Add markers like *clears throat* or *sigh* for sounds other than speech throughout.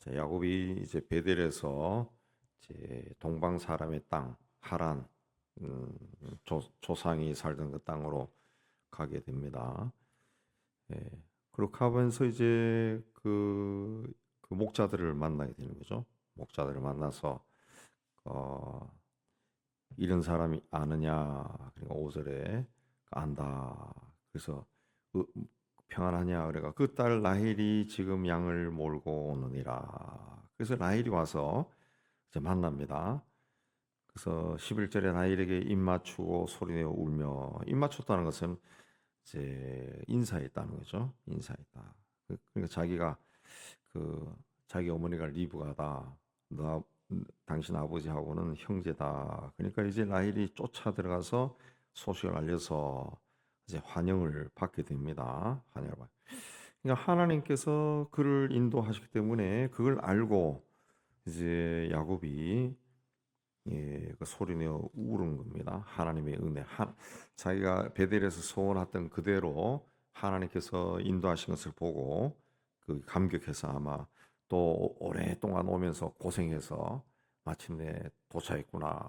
자, 야곱이 이제 베델에서 이제 동방 사람의 땅 하란 음, 조, 조상이 살던 그 땅으로 가게 됩니다. 예. 그렇게 하면서 이제 그, 그 목자들을 만나게 되는 거죠. 목자들을 만나서 어, 이런 사람이 아느냐 그러니까 5절에 안다. 그래서 그, 평안하냐 그래가 그 딸 라헬이 지금 양을 몰고 오느니라. 그래서 라헬이 와서 이제 만납니다. 그래서 11절에 라헬에게 입 맞추고 소리내어 울며 입 맞췄다는 것은 이제 인사했다는 거죠. 인사했다. 그- 그러니까 자기가 그 자기 어머니가 리브가다. 너 당신 아버지하고는 형제다. 그러니까 이제 라헬이 쫓아 들어가서 소식을 알려서 이제 환영을 받게 됩니다. 환영을 받. 그러니까 하나님께서 그를 인도하시기 때문에 그걸 알고 이제 야곱이 예, 그 소리내어 우는 겁니다. 하나님의 은혜. 하, 자기가 베델에서 소원했던 그대로 하나님께서 인도하신 것을 보고 그 감격해서 아마 또 오랫동안 오면서 고생해서 마침내 도착했구나.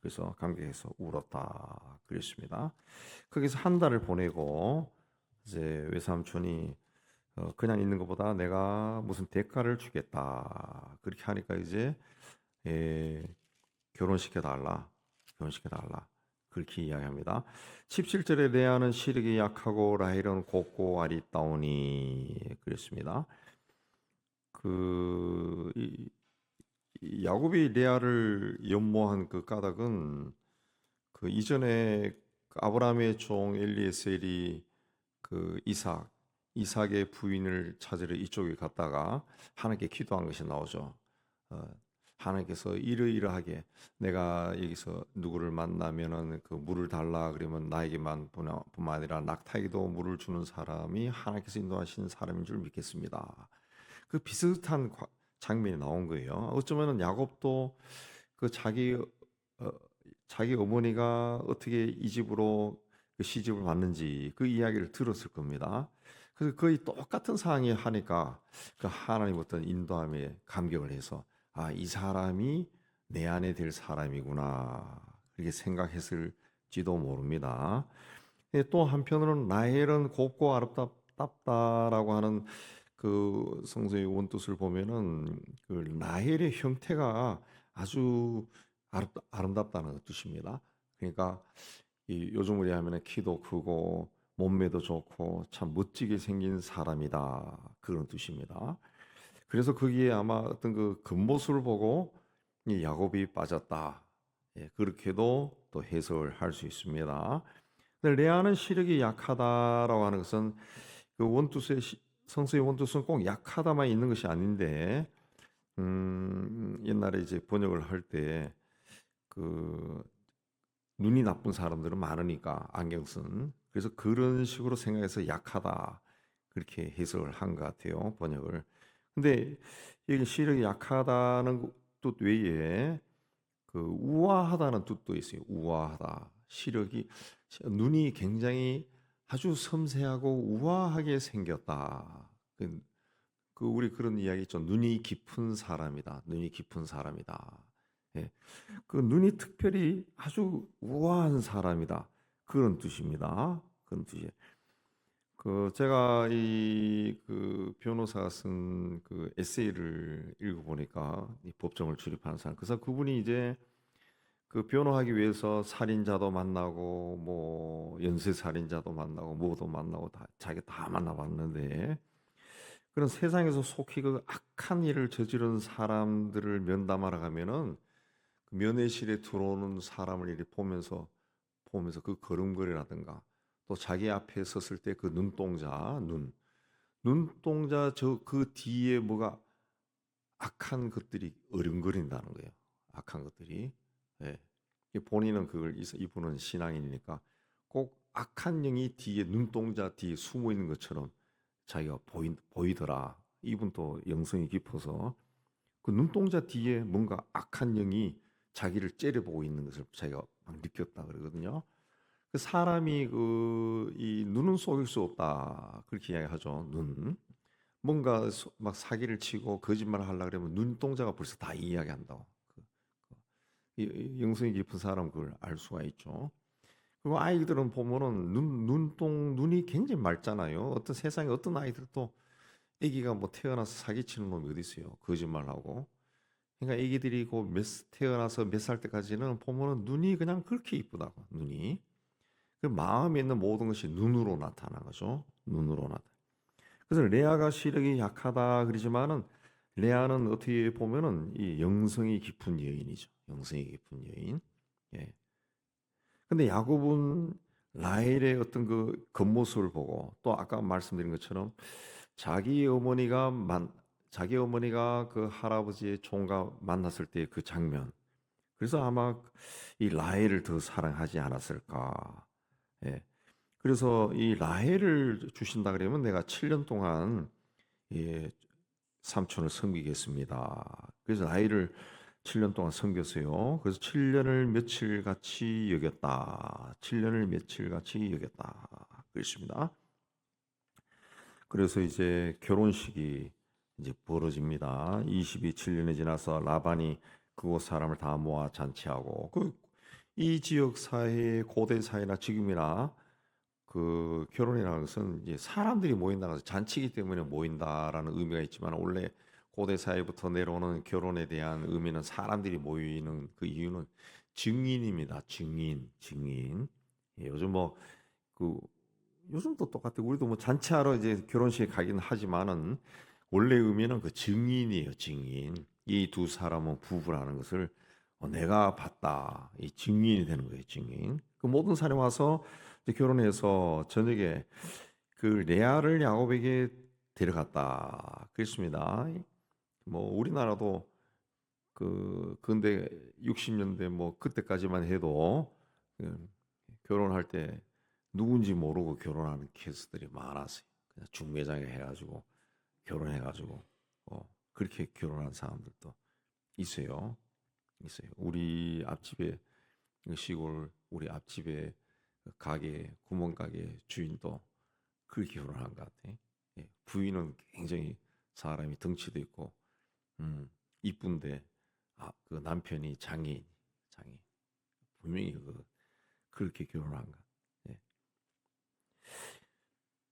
그래서 감격해서 울었다. 그랬습니다. 거기서 한 달을 보내고 이제 외삼촌이 어, 그냥 있는 것보다 내가 무슨 대가를 주겠다. 그렇게 하니까 이제 예, 결혼시켜 달라. 결혼시켜 달라. 그렇게 이야기합니다. 17절에 레아는 시력이 약하고 라헬은 곱고 아리따우니 그랬습니다. 그 이, 이 야곱이 레아를 연모한 그 까닭은 그 이전에 그 아브라함의 종 엘리에셀이 그 이삭 이삭의 부인을 찾으러 이쪽에 갔다가 하나님께 기도한 것이 나오죠. 어, 하나님께서 이러이러하게 내가 여기서 누구를 만나면은 그 물을 달라 그러면 나에게만 뿐- 뿐만 아니라 낙타에게도 물을 주는 사람이 하나님께서 인도하신 사람인 줄 믿겠습니다. 그 비슷한 과- 장면이 나온 거예요. 어쩌면은 야곱도 그 자기 어, 자기 어머니가 어떻게 이 집으로 그 시집을 왔는지 그 이야기를 들었을 겁니다. 그래서 거의 똑같은 상황이 하니까 그 하나님 어떤 인도함에 감격을 해서 아, 이 사람이 내 안에 될 사람이구나. 그렇게 생각했을지도 모릅니다. 예, 또 한편으로는 라헬은 곱고 아름답다라고 하는 그 성서의 원뜻을 보면은 그 라헬의 형태가 아주 아름답다는 뜻입니다. 그러니까 이 요즘으로 하면 키도 크고 몸매도 좋고 참 멋지게 생긴 사람이다 그런 뜻입니다. 그래서 거기에 아마 어떤 그 겉모습을 보고 이 야곱이 빠졌다. 예, 그렇게도 또 해석을 할수 있습니다. 근데 레아는 시력이 약하다라고 하는 것은 그 원투스의 시- 성서의 원투스는 꼭 약하다만 있는 것이 아닌데 음, 옛날에 이제 번역을 할 때 그 눈이 나쁜 사람들은 많으니까 안경 쓴 그래서 그런 식으로 생각해서 약하다 그렇게 해석을 한 것 같아요 번역을 근데 여기 시력이 약하다는 뜻 외에 그 우아하다는 뜻도 있어요. 우아하다. 시력이 눈이 굉장히 아주 섬세하고 우아하게 생겼다. 그, 그 우리 그런 이야기 있죠. 눈이 깊은 사람이다. 눈이 깊은 사람이다. 예. 그 눈이 특별히 아주 우아한 사람이다. 그런 뜻입니다. 그런 뜻이에요. 그 제가 이 그 변호사가 쓴 그 에세이를 읽어보니까 이 법정을 출입하는 사람 그래서 그분이 이제 그 변호하기 위해서 살인자도 만나고 뭐 연쇄 살인자도 만나고 뭐도 만나고 다 자기 다 만나봤는데 그런 세상에서 속히 그 악한 일을 저지른 사람들을 면담하러 가면은 그 면회실에 들어오는 사람을 이렇게 보면서 보면서 그 걸음걸이라든가 또 자기 앞에 섰을 때 그 눈동자, 눈, 눈동자 저 그 뒤에 뭐가 악한 것들이 어른거린다는 거예요. 악한 것들이. 예. 이 본인은 그걸 이- 이분은 신앙인이니까 꼭 악한 영이 뒤에 눈동자 뒤에 숨어 있는 것처럼 자기가 보이, 보이더라. 이분 또 영성이 깊어서 그 눈동자 뒤에 뭔가 악한 영이 자기를 째려보고 있는 것을 자기가 막 느꼈다 그러거든요. 그 사람이 그 이 눈은 속일 수 없다 그렇게 이야기하죠. 눈 뭔가 소- 막 사기를 치고 거짓말을 하려 그러면 눈동자가 벌써 다 이야기한다고. 영성이 깊은 사람 그걸 알 수가 있죠. 그리고 아이들은 보면은 눈 눈동 눈이 굉장히 맑잖아요. 어떤 세상에 어떤 아이들도 아기가 뭐 태어나서 사기치는 놈이 어디 있어요? 거짓말하고. 그러니까 아기들이 그 태어나서 몇 살 때까지는 보면은 눈이 그냥 그렇게 이쁘다고 눈이. 그 마음에 있는 모든 것이 눈으로 나타나는 거죠. 눈으로 나타. 그래서 레아가 시력이 약하다 그러지만은 레아는 어떻게 보면은 이 영성이 깊은 여인이죠. 영성이 깊은 여인. 예. 근데 야곱은 라헬의 어떤 그 겉모습을 보고 또 아까 말씀드린 것처럼 자기 어머니가 만 자기 어머니가 그 할아버지의 종과 만났을 때 그 장면. 그래서 아마 이 라헬을 더 사랑하지 않았을까. 예. 그래서 이 라헬을 주신다 그러면 내가 7년 동안 예, 삼촌을 섬기겠습니다. 그래서 라헬을 7년 동안 섬겼어요. 그래서 7년을 며칠 같이 여겼다. 7년을 며칠 같이 여겼다. 그랬습니다. 그래서 이제 결혼식이 이제 벌어집니다. 22, 7년이 지나서 라반이 그곳 사람을 다 모아 잔치하고 그 이 지역 사회 고대 사회나 지금이나 그 결혼이라는 것은 이제 사람들이 모인다는 것은 잔치이기 때문에 모인다라는 의미가 있지만 원래 고대 사회부터 내려오는 결혼에 대한 의미는 사람들이 모이는 그 이유는 증인입니다. 증인, 증인. 예, 요즘 뭐 그 요즘도 똑같아. 우리도 뭐 잔치하러 이제 결혼식에 가긴 하지만은 원래 의미는 그 증인이에요. 증인. 이 두 사람은 부부라는 것을 어, 내가 봤다. 이 증인이 되는 거예요. 증인. 그 모든 사람이 와서 이제 결혼해서 저녁에 그 레아를 야곱에게 데려갔다. 그랬습니다. 뭐 우리나라도 그 근데 60년대 뭐 그때까지만 해도 그 결혼할 때 누군지 모르고 결혼하는 케이스들이 많았어요. 그냥 중매장에 해가지고 결혼해가지고 어, 그렇게 결혼한 사람들도 있어요. 있어요. 우리 앞집에 그 시골 우리 앞집에 그 가게 구멍 가게 주인도 그렇게 결혼한 것 같아. 예, 부인은 굉장히 사람이 덩치도 있고 음, 이쁜데 아, 그 남편이 장애인, 장애인. 분명히 그 그렇게 결혼한 것. 예.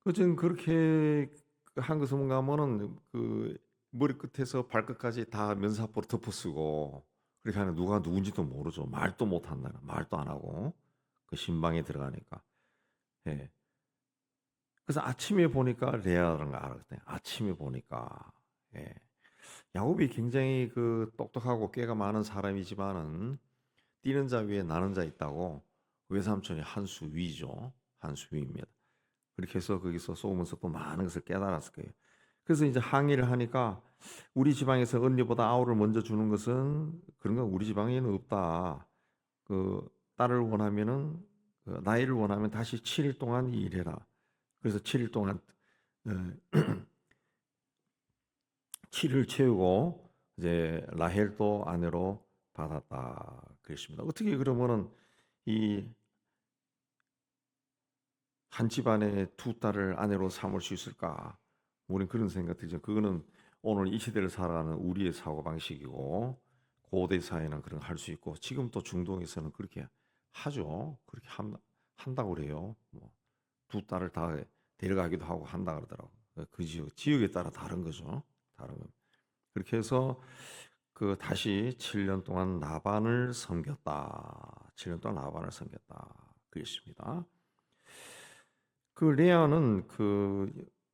그전 그렇게 한 것은 뭔가 하면은 그 머리 끝에서 발끝까지 다 면사포로 덮어쓰고 그렇게 하는 누가 누군지도 모르죠. 말도 못 한다. 말도 안 하고 그 신방에 들어가니까. 예. 그래서 아침에 보니까 레아라는 걸 알았대. 아침에 보니까. 예. 야곱이 굉장히 그 똑똑하고 꾀가 많은 사람이지만은 뛰는 자 위에 나는 자 있다고 외삼촌이 한 수 위죠. 한 수 위입니다. 그렇게 해서 거기서 속으면서 또 많은 것을 깨달았을 거예요. 그래서 이제 항의를 하니까 우리 지방에서 언니보다 아우를 먼저 주는 것은 그런 건 우리 지방에는 없다. 그 딸을 원하면은 그 나이를 원하면 다시 7일 동안 일해라. 그래서 7일 동안 *clears throat* 어, 7일 채우고 이제 라헬도 아내로 받았다. 그랬습니다. 어떻게 그러면은 이 한 집안에 두 딸을 아내로 삼을 수 있을까? 우리는 그런 생각 들죠. 그거는 오늘 이 시대를 살아가는 우리의 사고 방식이고 고대 사회는 그런 거할수 있고 지금 또 중동에서는 그렇게 하죠. 그렇게 한, 한다고 그래요. 뭐 두 딸을 다 데려가기도 하고 한다 그러더라고. 그 지역 지역에 따라 다른 거죠. 다른 거. 그렇게 해서 그 다시 7년 동안 나반을 섬겼다. 7년 동안 나반을 섬겼다. 그랬습니다. 그 레아는 그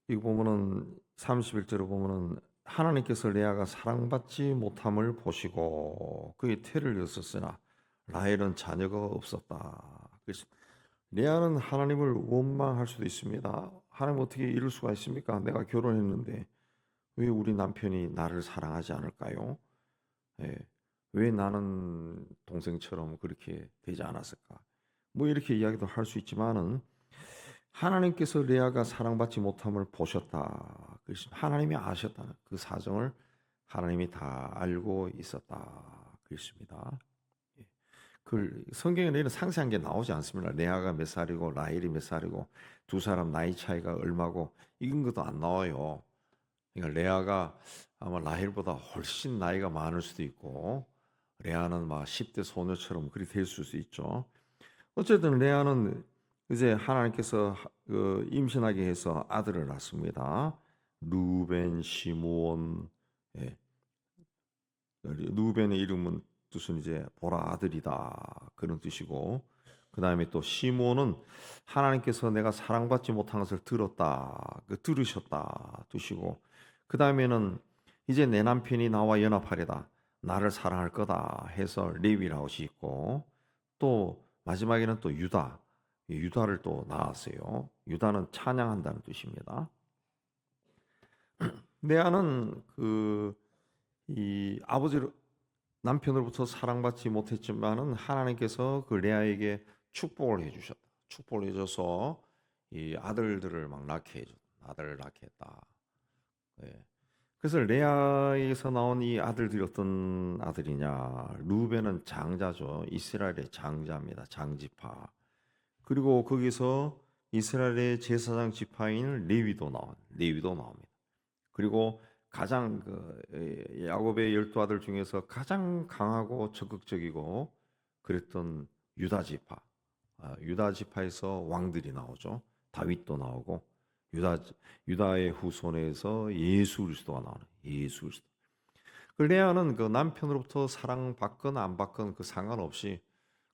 이거 보면은 31절을 보면은 하나님께서 레아가 사랑받지 못함을 보시고 그의 태를 여었으나 라헬은 자녀가 없었다. 그래서 레아는 하나님을 원망할 수도 있습니다. 하나님 어떻게 이럴 수가 있습니까? 내가 결혼했는데 왜 우리 남편이 나를 사랑하지 않을까요? 예, 왜 나는 동생처럼 그렇게 되지 않았을까? 뭐 이렇게 이야기도 할 수 있지만은 하나님께서 레아가 사랑받지 못함을 보셨다. 그래서 하나님이 아셨다는 그 사정을 하나님이 다 알고 있었다. 그랬습니다. 예. 그 성경에 이런 상세한 게 나오지 않습니다. 레아가 몇 살이고 라헬이 몇 살이고 두 사람 나이 차이가 얼마고 이런 것도 안 나와요. 그러니까 레아가 아마 라헬보다 훨씬 나이가 많을 수도 있고 레아는 막 10대 소녀처럼 그리 될 수도 있죠. 어쨌든 레아는 이제 하나님께서 하- 그 임신하게 해서 아들을 낳습니다. 루벤, 시므온, 예. 루벤의 이름은 뜻은 이제 보라 아들이다 그런 뜻이고 그 다음에 또 시므온은 하나님께서 내가 사랑받지 못한 것을 들었다 그 들으셨다 뜻이고 그 다음에는 이제 내 남편이 나와 연합하려다 나를 사랑할 거다 해서 레위라고 짓고 또 마지막에는 또 유다 이 유다를 또 낳았어요 유다는 찬양한다는 뜻입니다 *clears throat* 레아는 그 이 아버지를 남편으로부터 사랑받지 못했지만은 하나님께서 그 레아에게 축복을 해주셨다. 축복을 해줘서 이 아들들을 막 낳게 해줬. 아들을 낳게 했다. 예. 그래서 레아에서 나온 이 아들들이 어떤 아들이냐? 루벤은 장자죠. 이스라엘의 장자입니다. 장지파. 그리고 거기서 이스라엘의 제사장 지파인 레위도 나온 레위도 나옵니다. 그리고 가장 그 에, 야곱의 열두 아들 중에서 가장 강하고 적극적이고 그랬던 유다 지파, 아, 유다 지파에서 왕들이 나오죠. 다윗도 나오고 유다 유다의 후손에서 예수 그리스도가 나오는 예수 그리스도. 그 레아는 그 남편으로부터 사랑받건 안 받건 그 상관없이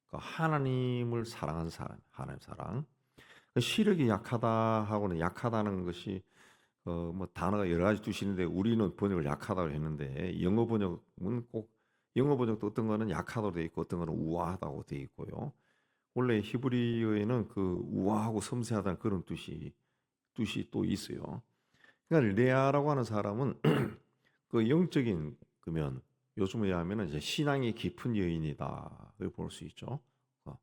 그 하나님을 사랑한 사람, 하나님 사랑. 그 시력이 약하다 하고는 약하다는 것이 어 뭐 단어가 여러 가지 뜻이는데 우리는 번역을 약하다고 했는데 영어 번역은 꼭 영어 번역도 어떤 거는 약하다고 돼 있고 어떤 거는 우아하다고 돼 있고요. 원래 히브리어에는 그 우아하고 섬세하다는 그런 뜻이 뜻이 또 있어요. 그러니까 레아라고 하는 사람은 *clears throat* 그 영적인 그면 요즘에 의하면 이제 신앙이 깊은 여인이다. 볼수 있죠. 어,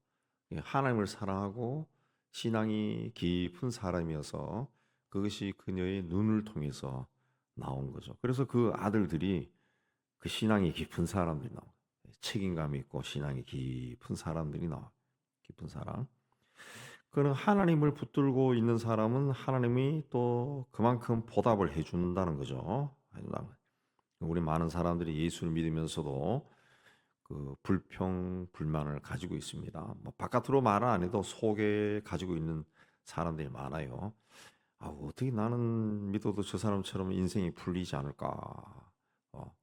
하나님을 사랑하고 신앙이 깊은 사람이어서 그것이 그녀의 눈을 통해서 나온 거죠. 그래서 그 아들들이 그 신앙이 깊은 사람들이 나와. 책임감 있고 신앙이 깊은 사람들이 나와. 깊은 사람. 그는 하나님을 붙들고 있는 사람은 하나님이 또 그만큼 보답을 해 준다는 거죠. 해준다는 거예요. 우리 많은 사람들이 예수를 믿으면서도 그 불평, 불만을 가지고 있습니다. 뭐 바깥으로 말은 안 해도 속에 가지고 있는 사람들이 많아요. 아, 어떻게 나는 믿어도 저 사람처럼 인생이 풀리지 않을까? 어,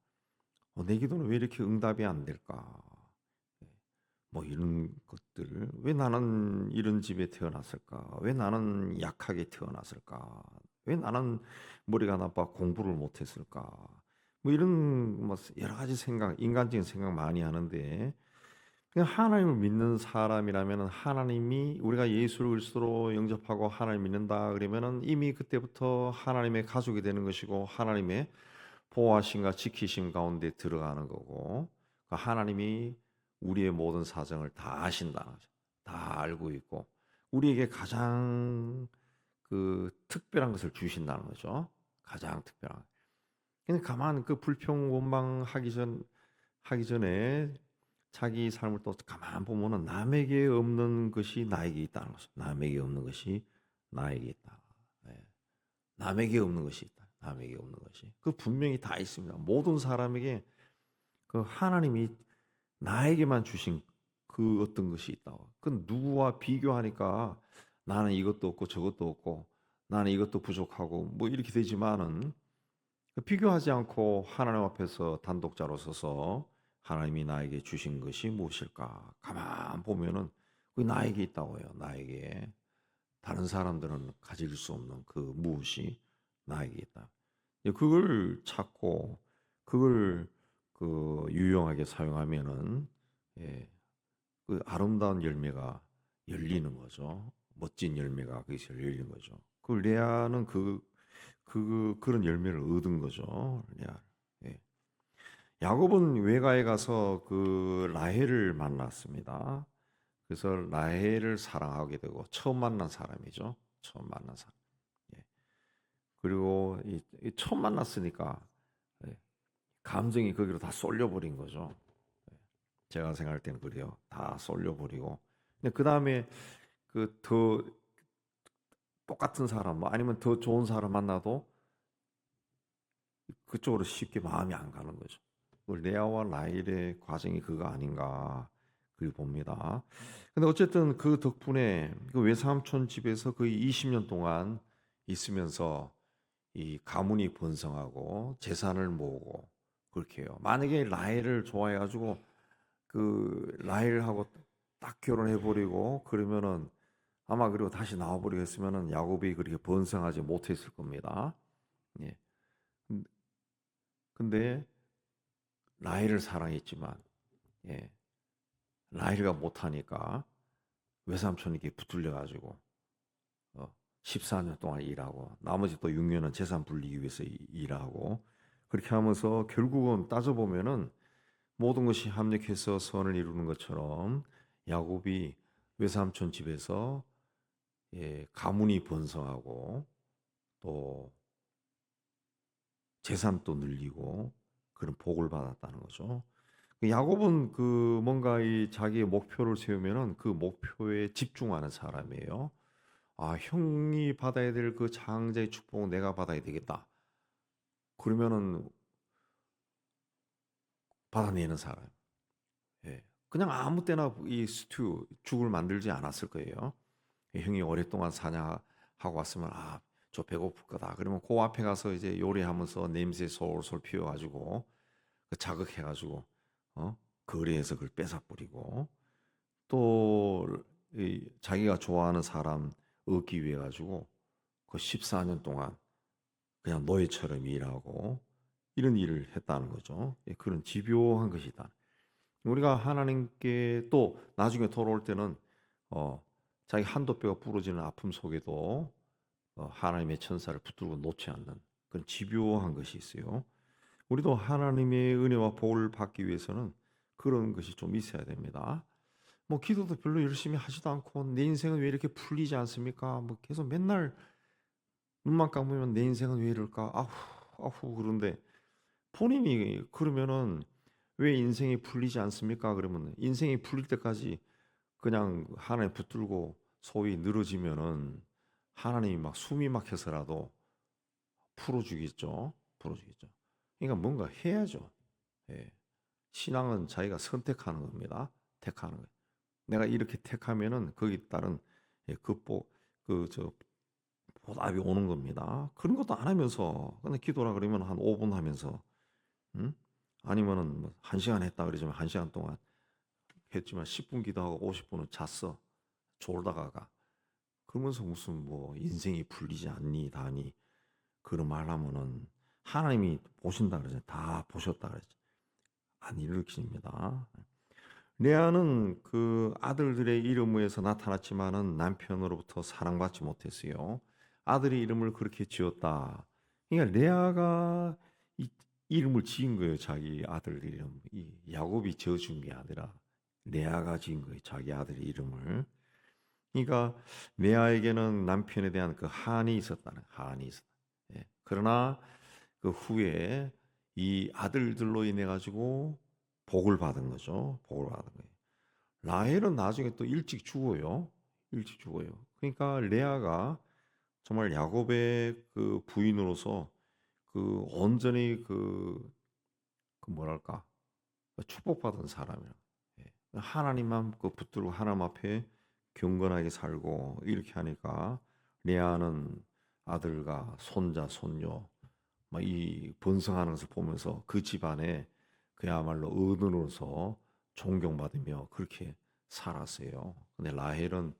어, 내 기도는 왜 이렇게 응답이 안 될까? 예, 뭐 이런 것들. 왜 나는 이런 집에 태어났을까? 왜 나는 약하게 태어났을까? 왜 나는 머리가 나빠 공부를 못했을까? 뭐 이런 뭐 여러 가지 생각, 인간적인 생각 많이 하는데 그냥 하나님을 믿는 사람이라면 하나님이 우리가 예수를 그리스도로 영접하고 하나님 믿는다 그러면은 이미 그때부터 하나님의 가족이 되는 것이고 하나님의 보호하심과 지키심 가운데 들어가는 거고 그 하나님이 우리의 모든 사정을 다 아신다. 다 알고 있고 우리에게 가장 그 특별한 것을 주신다는 거죠. 가장 특별한. 그냥 가만 그 불평 원망하기 전 하기 전에 자기 삶을 또 가만 보면은 남에게 없는 것이 나에게 있다는 거죠. 남에게 없는 것이 나에게 있다. 예. 남에게 없는 것이 있다. 남에게 없는 것이. 그 분명히 다 있습니다. 모든 사람에게 그 하나님이 나에게만 주신 그 어떤 것이 있다고. 그 누구와 비교하니까 나는 이것도 없고 저것도 없고 나는 이것도 부족하고 뭐 이렇게 되지만은 비교하지 않고 하나님 앞에서 단독자로 서서 하나님이 나에게 주신 것이 무엇일까? 가만 보면은 그 나에게 있다고요. 나에게 다른 사람들은 가질 수 없는 그 무엇이 나에게 있다. 그걸 찾고 그걸 그 유용하게 사용하면은 예, 그 아름다운 열매가 열리는 거죠. 멋진 열매가 거기서 열리는 거죠. 그 레아는 그, 그 그런 열매를 얻은 거죠. 레아. 예. 야곱은 외가에 가서 그 라헬을 만났습니다. 그래서 라헬을 사랑하게 되고 처음 만난 사람이죠. 처음 만난 사람. 예. 그리고 이, 이 처음 만났으니까 예. 감정이 거기로 다 쏠려버린 거죠. 예. 제가 생각할 때는 그래요. 다 쏠려버리고. 근데 그 다음에 그 더 똑같은 사람, 뭐 아니면 더 좋은 사람 만나도 그쪽으로 쉽게 마음이 안 가는 거죠. 그 레아와 라헬의 과정이 그거 아닌가 그리 봅니다. 근데 어쨌든 그 덕분에 그 외삼촌 집에서 거의 20년 동안 있으면서 이 가문이 번성하고 재산을 모으고 그렇게 해요. 만약에 라헬을 좋아해가지고 그 라헬하고 딱 결혼해 버리고 그러면은 아마 그리고 다시 나와 버리겠으면은 야곱이 그렇게 번성하지 못했을 겁니다. 예. 근- 근데 라헬을 사랑했지만 예. 라헬가 못하니까 외삼촌에게 붙들려 가지고 어, 14년 동안 일하고 나머지 또 6년은 재산 불리기 위해서 이- 일하고 그렇게 하면서 결국은 따져 보면은 모든 것이 합력해서 선을 이루는 것처럼 야곱이 외삼촌 집에서 예, 가문이 번성하고 또 재산도 늘리고 그런 복을 받았다는 거죠. 그 야곱은 그 뭔가 이 자기의 목표를 세우면은 그 목표에 집중하는 사람이에요. 아, 형이 받아야 될 그 장자의 축복은 내가 받아야 되겠다. 그러면은 받아내는 사람. 예. 그냥 아무 때나 이 스튜 죽을 만들지 않았을 거예요. 예, 형이 오랫동안 사냥하고 왔으면 아, 저 배고플 거다. 그러면 그 앞에 가서 이제 요리하면서 냄새 솔솔 피워 가지고 그 자극해 가지고 어 거리에서 그걸 뺏어 뿌리고 또 이 자기가 좋아하는 사람 얻기 위해 가지고 그 14년 동안 그냥 노예처럼 일하고 이런 일을 했다는 거죠. 예, 그런 집요한 것이다. 우리가 하나님께 또 나중에 돌아올 때는 어 자기 한도 뼈가 부러지는 아픔 속에도 어, 하나님의 천사를 붙들고 놓지 않는 그런 집요한 것이 있어요. 우리도 하나님의 은혜와 복을 받기 위해서는 그런 것이 좀 있어야 됩니다. 뭐 기도도 별로 열심히 하지도 않고 내 인생은 왜 이렇게 풀리지 않습니까? 뭐 계속 맨날 눈만 감으면 내 인생은 왜 이럴까? 아후 아후 그런데 본인이 그러면은 왜 인생이 풀리지 않습니까? 그러면 인생이 풀릴 때까지 그냥 하나님 붙들고 소위 늘어지면은 하나님이 막 숨이 막혀서라도 풀어주겠죠. 풀어주겠죠. 그러니까 뭔가 해야죠. 예. 신앙은 자기가 선택하는 겁니다. 택하는 거예요. 내가 이렇게 택하면은 거기에 따른 예, 극복 그 저 보답이 오는 겁니다. 그런 것도 안 하면서 근데 기도라 그러면 한 5분 하면서 음? 아니면은 뭐 1시간 했다 그러지만 1시간 동안 했지만 10분 기도하고 50분은 잤어. 졸다가가 그러면서 무슨 뭐 인생이 풀리지 않니 다니 그런 말 하면은 하나님이 보신다 그러죠. 다 보셨다 그러죠. 안 일으킵니다. 레아는 그 아들들의 이름에서 나타났지만은 남편으로부터 사랑받지 못했어요. 아들의 이름을 그렇게 지었다. 그러니까 레아가 이 이름을 지은 거예요. 자기 아들 이름. 이 야곱이 지어준 게 아니라 레아가 지은 거예요. 자기 아들의 이름을. 그러니까 레아에게는 남편에 대한 그 한이 있었다는 한이 있었다. 예. 그러나 그 후에 이 아들들로 인해 가지고 복을 받은 거죠. 복을 받은 거예요. 라헬은 나중에 또 일찍 죽어요. 일찍 죽어요. 그러니까 레아가 정말 야곱의 그 부인으로서 그 온전히 그, 그 뭐랄까 축복받은 사람이라. 예. 하나님만 그 붙들고 하나님 앞에 경건하게 살고 이렇게 하니까 레아는 아들과 손자, 손녀 막이 번성하는 것을 보면서 그 집안에 그야말로 어른으로서 존경받으며 그렇게 살았어요. 근데 라헬은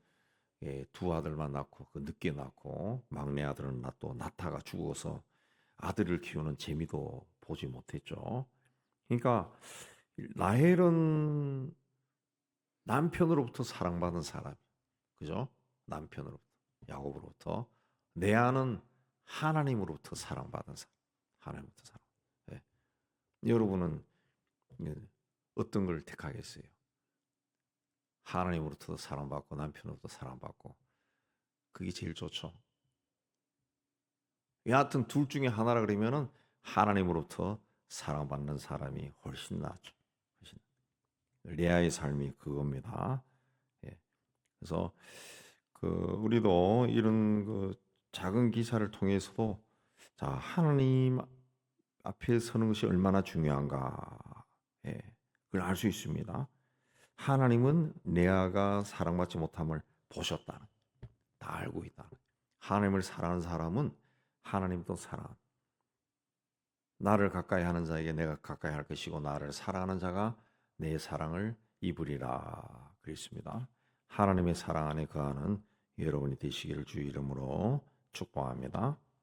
예, 두 아들만 낳고 그 늦게 낳고 막내 아들은 나- 또 나타가 죽어서 아들을 키우는 재미도 보지 못했죠. 그러니까 라헬은 남편으로부터 사랑받은 사람, 그죠? 남편으로부터 야곱으로부터 레아는 하나님으로부터 사랑받은 사람, 하나님부터 사랑. 예. 여러분은 예, 어떤 걸 택하겠어요? 하나님으로부터 사랑받고 남편으로부터 사랑받고 그게 제일 좋죠. 여하튼 둘 중에 하나라 그러면은 하나님으로부터 사랑받는 사람이 훨씬 낫죠. 훨씬. 레아의 삶이 그겁니다. 예. 그래서 그 우리도 이런 그 작은 기사를 통해서도 자 하나님 앞에 서는 것이 얼마나 중요한가. 예, 그걸 알 수 있습니다. 하나님은 레아가 사랑받지 못함을 보셨다는 다 알고 있다. 하나님을 사랑하는 사람은 하나님도 사랑. 나를 가까이 하는 자에게 내가 가까이 할 것이고 나를 사랑하는 자가 내 사랑을 입으리라 그랬습니다. 하나님의 사랑 안에 거하는 여러분이 되시기를 주 이름으로 축복합니다.